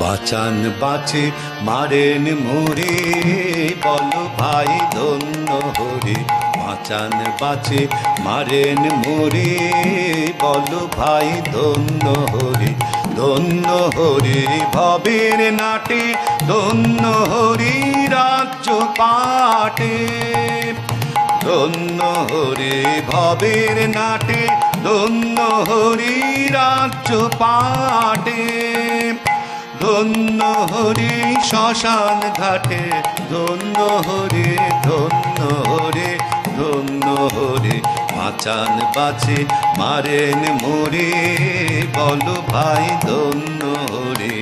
বাঁচান, বাঁচে, মারেন মুরে, বলো ভাই ধন্য হরে। বাঁচান, বাঁচে, মারেন মুরে, বলো ভাই ধন্য হরে। ধন্য হরে ভবের নাটে, ধন্য হরি রাজ্য পাটে। ধন্য হরে ভবের নাটে, ধন্য হরি রাজ্য পাটে। ধন্য হরি শ্মশান ঘাটে, ধন্য হরে ধন্য হরে ধন্য হরে। বাঁচান বাঁচে, মারেন মোরে বলো ভাই ধন্য হরে।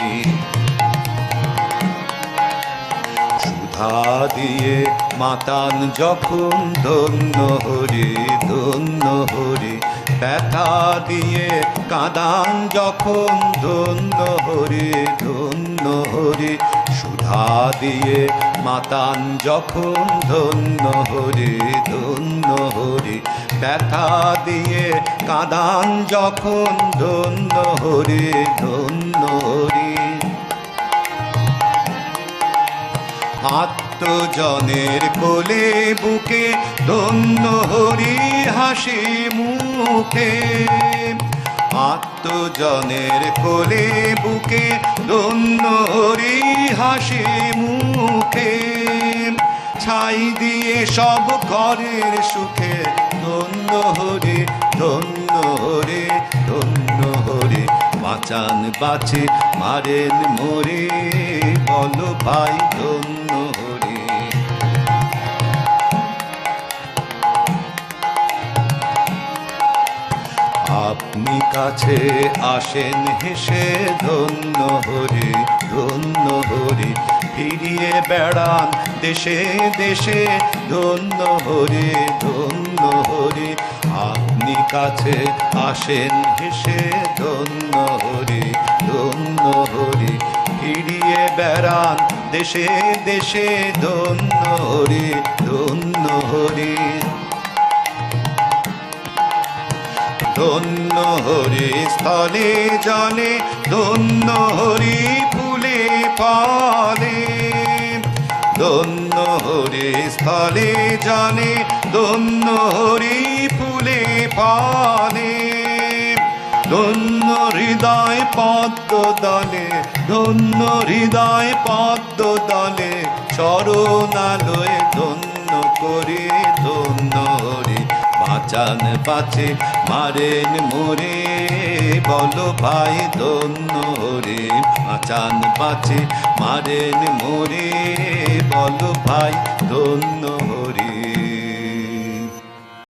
সুধা দিয়ে মাতান যখন ধন্য হরে ধন্য হরে। ব্যথা দিয়ে কাদান যখন ধন্য দিয়ে মাতান যখন ধন্য হরি ধন্য হরি। ব্যথা দিয়ে কাদান যখন ধন্য হরে ধন্য হরে। আত্মজনের কোলে বুকে ধন্য হরি হাসি মুখে। আত্মজনের কোলে বুকে ধন্য হরি হাসি মুখে। ছাই দিয়ে সব ঘরের সুখে ধন্য হরে ধন্য হরে ধন্য হরে বাঁচান, বাঁচে, মারেন, মরে, বলো ভাই ধন্য আপনি কাছে আসেন হেসে, ধন্য হরি ধন্য হরি। ফিরিয়ে বেড়ান দেশে দেশে, ধন্য হরি ধন্য হরি। আপনি কাছে আসেন হেসে, ধন্য হরি ধন্য হরি। ফিরিয়ে বেড়ান দেশে দেশে, ধন্য হরি, ধন্য হরে। ধন্য হরি স্থলে জলে, ধন্য হরি ফুলে ফলে। ধন্য হরি স্থলে জলে, ধন্য হরি ফুলে ফলে। ধন্য হৃদয় পদ্ম দলে, ধন্য হৃদয় পদ্ম দলে চরণালয়ে ধন্য করে। বাঁচান বাঁচে মারেন মোরে, বলো ভাই ধন্য রে। বাঁচান বাঁচে মারেন মোরে, বলো ভাই ধন্য